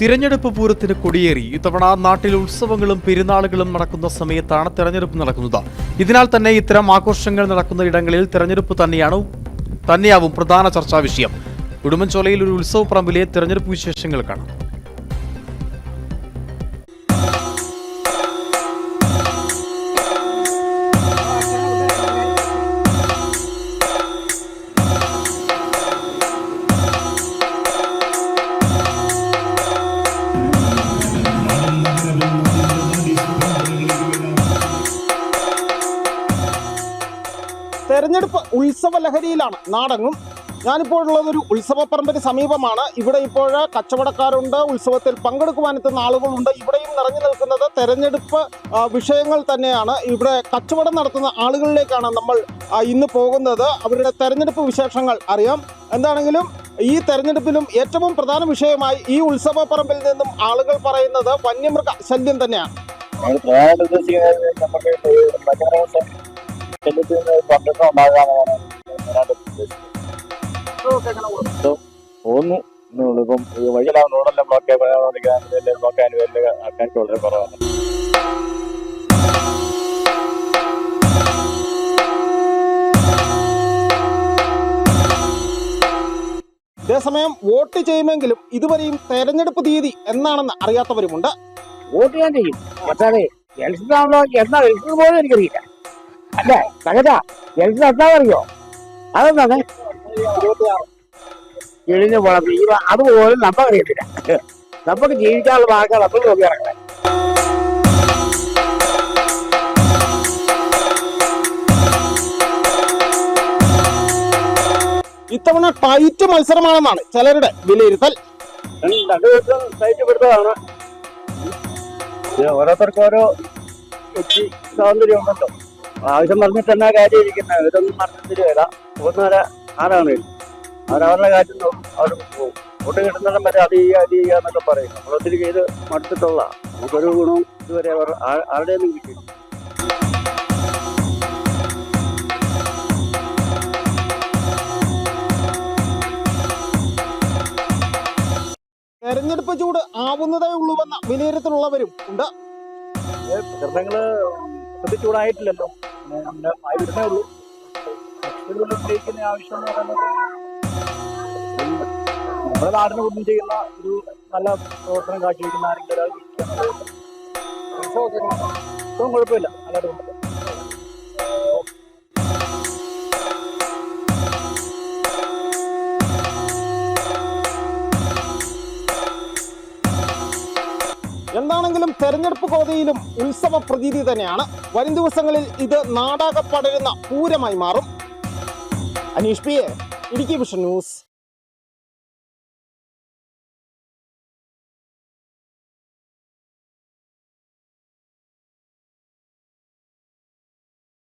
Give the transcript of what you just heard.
തിരഞ്ഞെടുപ്പ് പൂരത്തിന് കൊടിയേറി. ഇത്തവണ നാട്ടിൽ ഉത്സവങ്ങളും പെരുന്നാളുകളും നടക്കുന്ന സമയത്താണ് തെരഞ്ഞെടുപ്പ് നടക്കുന്നത്. ഇതിനാൽ തന്നെ ഇത്തരം ആഘോഷങ്ങൾ നടക്കുന്ന ഇടങ്ങളിൽ തെരഞ്ഞെടുപ്പ് തന്നെയാണ് തന്നെയാവും പ്രധാന ചർച്ചാ വിഷയം. ഉടുമ്പൻചോലയിൽ ഒരു ഉത്സവ പറമ്പിലെ തെരഞ്ഞെടുപ്പ് വിശേഷങ്ങൾ കാണാം. തെരഞ്ഞെടുപ്പ് ഉത്സവ ലഹരിയിലാണ് നാടെങ്ങും ഞാനിപ്പോൾ ഉള്ളത് ഒരു ഉത്സവപ്പറമ്പിന് സമീപമാണ്. ഇവിടെ ഇപ്പോൾ കച്ചവടക്കാരുണ്ട് ഉത്സവത്തിൽ പങ്കെടുക്കുവാനെത്തുന്ന ആളുകളുണ്ട്. ഇവിടെയും നിറഞ്ഞു നിൽക്കുന്നത് തെരഞ്ഞെടുപ്പ് വിഷയങ്ങൾ തന്നെയാണ്. ഇവിടെ കച്ചവടം നടത്തുന്ന ആളുകളിലേക്കാണ് നമ്മൾ ഇന്ന് പോകുന്നത്. അവരുടെ തെരഞ്ഞെടുപ്പ് വിശേഷങ്ങൾ അറിയാം. എന്താണെങ്കിലും ഈ തെരഞ്ഞെടുപ്പിലും ഏറ്റവും പ്രധാന വിഷയമായി ഈ ഉത്സവ പറമ്പിൽ നിന്നും ആളുകൾ പറയുന്നത് വന്യമൃഗ ശല്യം തന്നെയാണ്. സംരക്ഷണം തോന്നുന്നു ഉദ്ദേശിക്കുന്നത് പോകുന്നു എന്നുള്ളൂ ഇപ്പം ഈ വഴിയിലാവും റോഡെല്ലാം ബ്ലോക്ക് ആയി ബ്ലോക്ക് ആയതിന് പേരിൽ ആൾക്കാർക്ക് വളരെ കുറവാണ്. അതേസമയം വോട്ട് ചെയ്യുമെങ്കിലും ഇതുവരെയും തെരഞ്ഞെടുപ്പ് തീയതി എന്നാണെന്ന് അറിയാത്തവരുമുണ്ട്. വോട്ട് ഞാൻ ചെയ്യും. പക്ഷേ ആണല്ലോ എന്നാ പോലും എനിക്കറിയില്ല അല്ലേ സഹജ എലക്ഷൻ എന്താണെന്നറിയോ അതെന്താണ്? എഴുതി പോണം. ഈ അതുപോലും നമ്മ അറിയത്തില്ല നമുക്ക് ജീവിക്കാനുള്ള മാർഗം നമ്മൾ നോക്കി ഇറങ്ങണേ ഇത്തവണ ടൈറ്റ് മത്സരമാണെന്നാണ് ചിലരുടെ വിലയിരുത്തൽ. രണ്ടു ദിവസം പിടുത്തതാണ്. ഓരോരുത്തർക്കും ഓരോ സൗന്ദര്യം ഉണ്ടല്ലോ ആവശ്യം പറഞ്ഞിട്ട് എന്നാ കാര്യം ഇരിക്കുന്നത്. ഇതൊന്നും നടന്നിട്ടില്ല പോകുന്നവരെ ആരാണ് അവരവരുടെ കാര്യം നോക്കും അവർ പോകും വോട്ട് കിട്ടുന്നിടം വരെ അത് ചെയ്യുക അത് ചെയ്യുക എന്നൊക്കെ പറയും. നമ്മളൊത്തിരി ചെയ്ത് മടുത്തിട്ടുള്ള നമുക്കൊരു ഗുണവും ഇതുവരെ അവർ ആരുടെ ആരുടെയൊന്നും കിട്ടിയില്ല. തെരഞ്ഞെടുപ്പ് ചൂട് ആവുന്നതേ ഉള്ളൂവെന്ന വിലയിരുത്തലുള്ളവരും ഉണ്ട്. പ്രകൃതങ്ങൾ ചൂടായിട്ടില്ലല്ലോ. ഉള്ളൂ ആവശ്യം എന്ന് പറയുന്നത് നമ്മുടെ നാടിന് ഗുണം ചെയ്യുന്ന ഒരു നല്ല പ്രവർത്തനം കാഴ്ചവെക്കുന്ന ആരെങ്കിലും ഒരാൾ ഇപ്പം കുഴപ്പമില്ല. നല്ലതായിട്ട് എന്താണെങ്കിലും തെരഞ്ഞെടുപ്പ് കോതയിലും ഉത്സവ പ്രതീതി തന്നെയാണ്. വരും ദിവസങ്ങളിൽ ഇത് നാടാകെ പടരുന്ന പൂരമായി മാറും. Aneesh P A Idukki vision news.